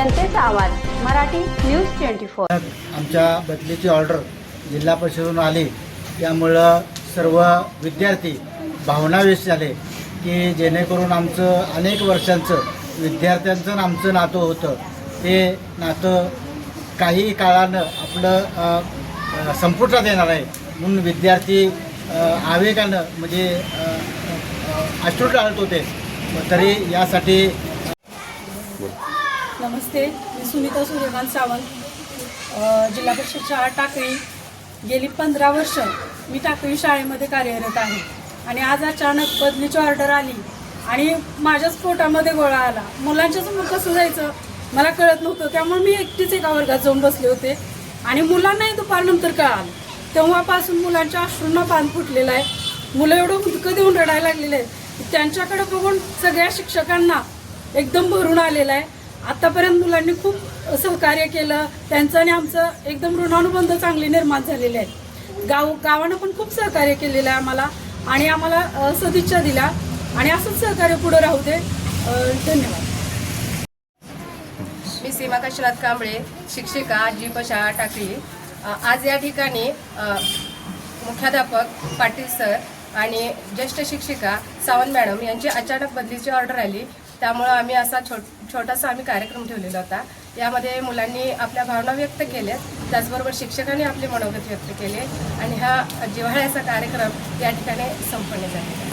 आवाज Marathi news twenty four. आमच्या बदलीची order जिल्हा परिषदेतून आली. त्यामुळं सर्व विद्यार्थी भावनावेश झाले की जेणेकरून आमचं अनेक वर्षांचं विद्यार्थ्यांचं आमचं नातं होतं. ते नातं काही काळानं आपलं संपुटात येणार आहे. म्हणून विद्यार्थी आवेगानं म्हणजे अ, अ, अश्रू टाळत होते. तरी यासाठी नमस्ते मी सुनीता सूर्यकांत सावंत. जिल्हा परिषद शाळा टाकळी. गेली पंधरा वर्ष मी टाकळी शाळेमध्ये कार्यरत आहे. आणि आज अचानक बदलीची ऑर्डर आली आणि माझ्याच पोटामध्ये गोळा आला. मुलांच्या समोर कसं जायचं? मला कळत नव्हतं. त्यामुळे मी एकटीच एका वर्गात जाऊन बसले होते. आणि मुलांनाही दुपारनंतर कळालं. तेव्हापासून मुलांच्या अश्रूंना पान फुटलेलं आहे. मुलं एवढं हुदकं देऊन रडायला लागलेले आहेत. त्यांच्याकडे बघून सगळ्या शिक्षकांना एकदम भरून आलेला आहे. आतापर्यंत मुलांनी खूप सहकार्य केलं. त्यांचं आणि आमचं एकदम ऋणानुबंध चांगले निर्माण झालेले आहेत. गाव गावानं पण खूप सहकार्य केलेलं आहे आम्हाला आणि आम्हाला सदिच्छा दिल्या. आणि असंच सहकार्य पुढे राहू दे. धन्यवाद. मी सीमा काशीनाथ कांबळे शिक्षिका आजी पशा टाकळी आज या ठिकाणी मुख्याध्यापक पाटील सर आणि ज्येष्ठ शिक्षिका सावंत मॅडम यांची अचानक बदलीची ऑर्डर आली. त्यामुळं आम्ही असा छोट छोटासा आम्ही कार्यक्रम ठेवलेला होता. यामध्ये मुलांनी आपल्या भावना व्यक्त केल्या त्याचबरोबर शिक्षकांनी आपले मनोगत व्यक्त केले आणि हा जिव्हाळ्याचा कार्यक्रम या ठिकाणी संपन्न झालेला आहे.